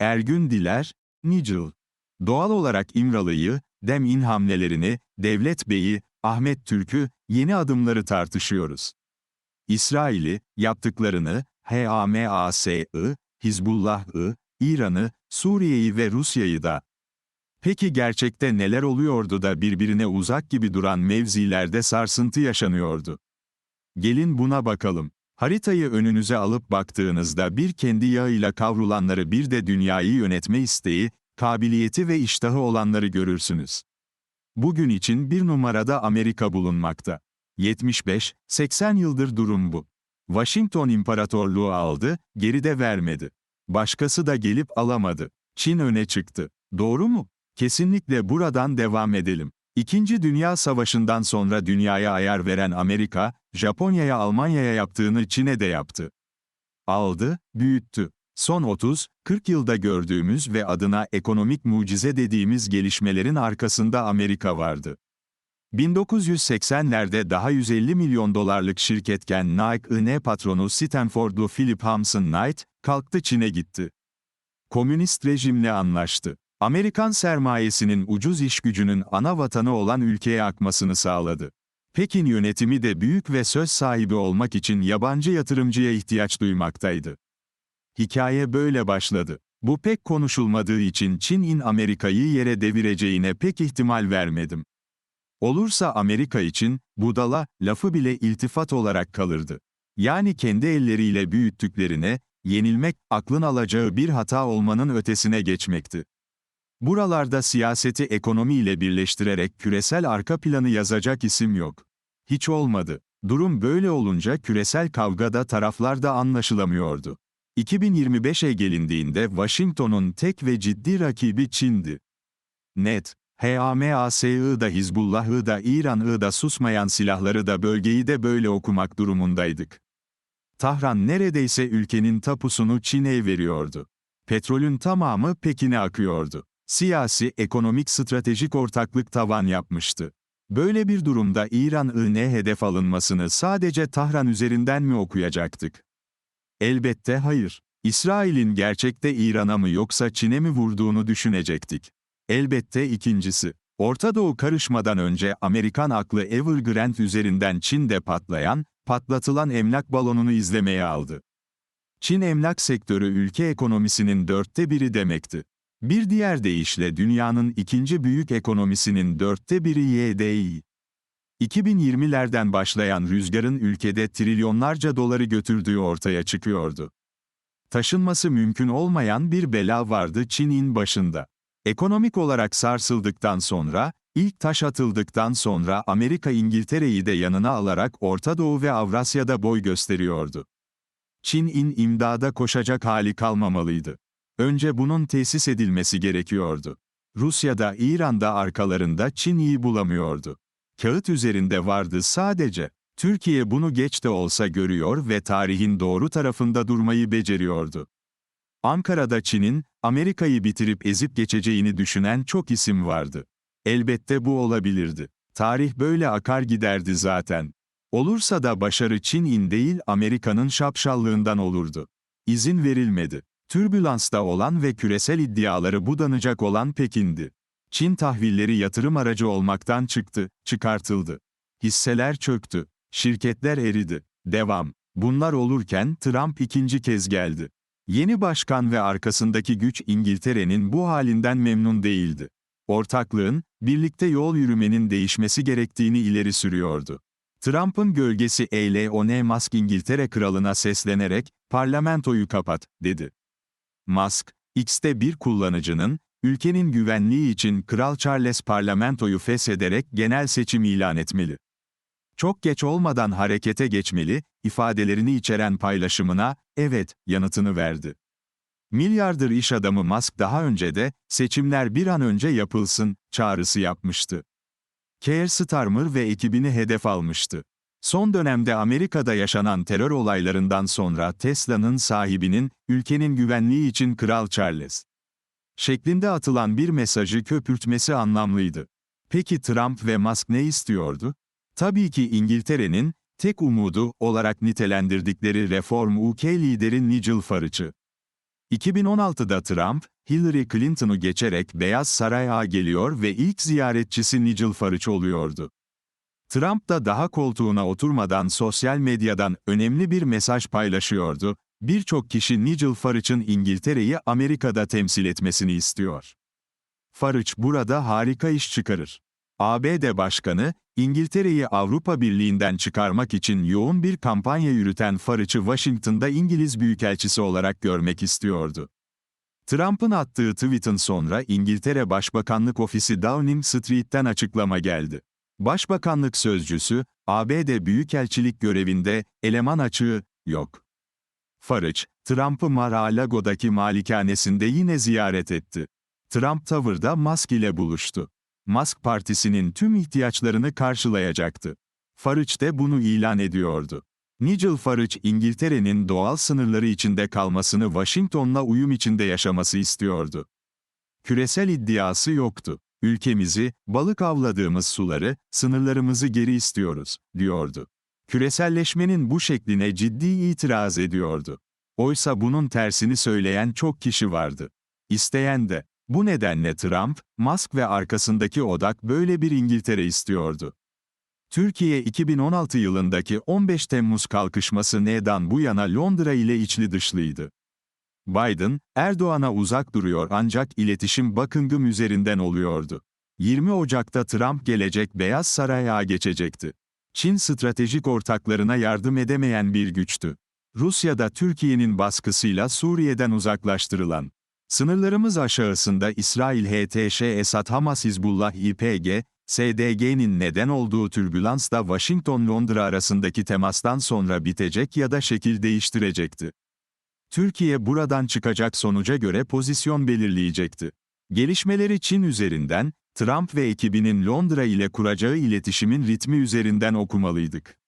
Ergün Diler, Nicil. Doğal olarak İmralı'yı, Dem'in hamlelerini, Devlet Bey'i, Ahmet Türk'ü, yeni adımları tartışıyoruz. İsrail'i, yaptıklarını, HAMAS'ı, Hizbullah'ı, İran'ı, Suriye'yi ve Rusya'yı da. Peki gerçekte neler oluyordu da birbirine uzak gibi duran mevzilerde sarsıntı yaşanıyordu? Gelin buna bakalım. Haritayı önünüze alıp baktığınızda bir kendi yağıyla kavrulanları bir de dünyayı yönetme isteği, kabiliyeti ve iştahı olanları görürsünüz. Bugün için bir numarada Amerika bulunmakta. 75-80 yıldır durum bu. Washington İmparatorluğu aldı, geride vermedi. Başkası da gelip alamadı. Çin öne çıktı. Doğru mu? Kesinlikle buradan devam edelim. İkinci Dünya Savaşı'ndan sonra dünyaya ayar veren Amerika, Japonya'ya Almanya'ya yaptığını Çin'e de yaptı. Aldı, büyüttü. Son 30-40 yılda gördüğümüz ve adına ekonomik mucize dediğimiz gelişmelerin arkasında Amerika vardı. 1980'lerde daha 150 milyon dolarlık şirketken Nike-ın patronu Stanfordlu Philip Hampson Knight, kalktı Çin'e gitti. Komünist rejimle anlaştı. Amerikan sermayesinin ucuz iş gücünün ana vatanı olan ülkeye akmasını sağladı. Pekin yönetimi de büyük ve söz sahibi olmak için yabancı yatırımcıya ihtiyaç duymaktaydı. Hikaye böyle başladı. Bu pek konuşulmadığı için Çin'in Amerika'yı yere devireceğine pek ihtimal vermedim. Olursa Amerika için, budala, lafı bile iltifat olarak kalırdı. Yani kendi elleriyle büyüttüklerine, yenilmek, aklın alacağı bir hata olmanın ötesine geçmekti. Buralarda siyaseti ekonomiyle birleştirerek küresel arka planı yazacak isim yok. Hiç olmadı. Durum böyle olunca küresel kavgada taraflarda anlaşılamıyordu. 2025'e gelindiğinde Washington'un tek ve ciddi rakibi Çin'di. Net, HAMAS'ı da Hizbullah'ı da İran'ı da susmayan silahları da bölgeyi de böyle okumak durumundaydık. Tahran neredeyse ülkenin tapusunu Çin'e veriyordu. Petrolün tamamı Pekin'e akıyordu. Siyasi, ekonomik stratejik ortaklık tavan yapmıştı. Böyle bir durumda İran'ı hedef alınmasını sadece Tahran üzerinden mi okuyacaktık? Elbette hayır. İsrail'in gerçekte İran'a mı yoksa Çin'e mi vurduğunu düşünecektik. Elbette ikincisi. Orta Doğu karışmadan önce Amerikan aklı Evergrande üzerinden Çin'de patlayan, patlatılan emlak balonunu izlemeye aldı. Çin emlak sektörü ülke ekonomisinin dörtte biri demekti. Bir diğer deyişle dünyanın ikinci büyük ekonomisinin dörtte biri YDI. 2020'lerden başlayan rüzgarın ülkede trilyonlarca doları götürdüğü ortaya çıkıyordu. Taşınması mümkün olmayan bir bela vardı Çin'in başında. Ekonomik olarak sarsıldıktan sonra, ilk taş atıldıktan sonra Amerika İngiltere'yi de yanına alarak Orta Doğu ve Avrasya'da boy gösteriyordu. Çin'in imdada koşacak hali kalmamalıydı. Önce bunun tesis edilmesi gerekiyordu. Rusya'da, İran'da arkalarında Çin'i bulamıyordu. Kağıt üzerinde vardı sadece. Türkiye bunu geç de olsa görüyor ve tarihin doğru tarafında durmayı beceriyordu. Ankara'da Çin'in, Amerika'yı bitirip ezip geçeceğini düşünen çok isim vardı. Elbette bu olabilirdi. Tarih böyle akar giderdi zaten. Olursa da başarı Çin'in değil Amerika'nın şapşallığından olurdu. İzin verilmedi. Türbülansta olan ve küresel iddiaları budanacak olan Pekin'di. Çin tahvilleri yatırım aracı olmaktan çıktı, çıkartıldı. Hisseler çöktü. Şirketler eridi. Devam. Bunlar olurken Trump ikinci kez geldi. Yeni başkan ve arkasındaki güç İngiltere'nin bu halinden memnun değildi. Ortaklığın, birlikte yol yürümenin değişmesi gerektiğini ileri sürüyordu. Trump'ın gölgesi Elon Musk İngiltere kralına seslenerek, parlamentoyu kapat, dedi. Musk, X'te bir kullanıcının, ülkenin güvenliği için Kral Charles parlamentoyu feshederek genel seçim ilan etmeli. Çok geç olmadan harekete geçmeli, ifadelerini içeren paylaşımına, evet, yanıtını verdi. Milyardır iş adamı Musk daha önce de, seçimler bir an önce yapılsın, çağrısı yapmıştı. Keir Starmer ve ekibini hedef almıştı. Son dönemde Amerika'da yaşanan terör olaylarından sonra Tesla'nın sahibinin, ülkenin güvenliği için Kral Charles şeklinde atılan bir mesajı köpürtmesi anlamlıydı. Peki Trump ve Musk ne istiyordu? Tabii ki İngiltere'nin, tek umudu olarak nitelendirdikleri Reform UK lideri Nigel Farage'ı. 2016'da Trump, Hillary Clinton'u geçerek Beyaz Saray'a geliyor ve ilk ziyaretçisi Nigel Farage oluyordu. Trump da daha koltuğuna oturmadan sosyal medyadan önemli bir mesaj paylaşıyordu. Birçok kişi Nigel Farage'ın İngiltere'yi Amerika'da temsil etmesini istiyor. Farage burada harika iş çıkarır. ABD Başkanı, İngiltere'yi Avrupa Birliği'nden çıkarmak için yoğun bir kampanya yürüten Farage'ı Washington'da İngiliz Büyükelçisi olarak görmek istiyordu. Trump'ın attığı tweet'in sonra İngiltere Başbakanlık Ofisi Downing Street'ten açıklama geldi. Başbakanlık sözcüsü, ABD Büyükelçilik görevinde, eleman açığı, yok. Farage, Trump'ı Mar-a-Lago'daki malikanesinde yine ziyaret etti. Trump Tower'da Musk ile buluştu. Musk partisinin tüm ihtiyaçlarını karşılayacaktı. Farage de bunu ilan ediyordu. Nigel Farage İngiltere'nin doğal sınırları içinde kalmasını Washington'la uyum içinde yaşaması istiyordu. Küresel iddiası yoktu. Ülkemizi, balık avladığımız suları, sınırlarımızı geri istiyoruz, diyordu. Küreselleşmenin bu şekline ciddi itiraz ediyordu. Oysa bunun tersini söyleyen çok kişi vardı. İsteyen de. Bu nedenle Trump, Musk ve arkasındaki odak böyle bir İngiltere istiyordu. Türkiye 2016 yılındaki 15 Temmuz kalkışması neden bu yana Londra ile içli dışlıydı. Biden, Erdoğan'a uzak duruyor ancak iletişim Buckingham üzerinden oluyordu. 20 Ocak'ta Trump gelecek Beyaz Saray'a geçecekti. Çin stratejik ortaklarına yardım edemeyen bir güçtü. Rusya'da Türkiye'nin baskısıyla Suriye'den uzaklaştırılan, sınırlarımız aşağısında İsrail HTŞ Esad Hamas Hizbullah İPG, SDG'nin neden olduğu türbülans da Washington-Londra arasındaki temastan sonra bitecek ya da şekil değiştirecekti. Türkiye buradan çıkacak sonuca göre pozisyon belirleyecekti. Gelişmeleri Çin üzerinden, Trump ve ekibinin Londra ile kuracağı iletişimin ritmi üzerinden okumalıydık.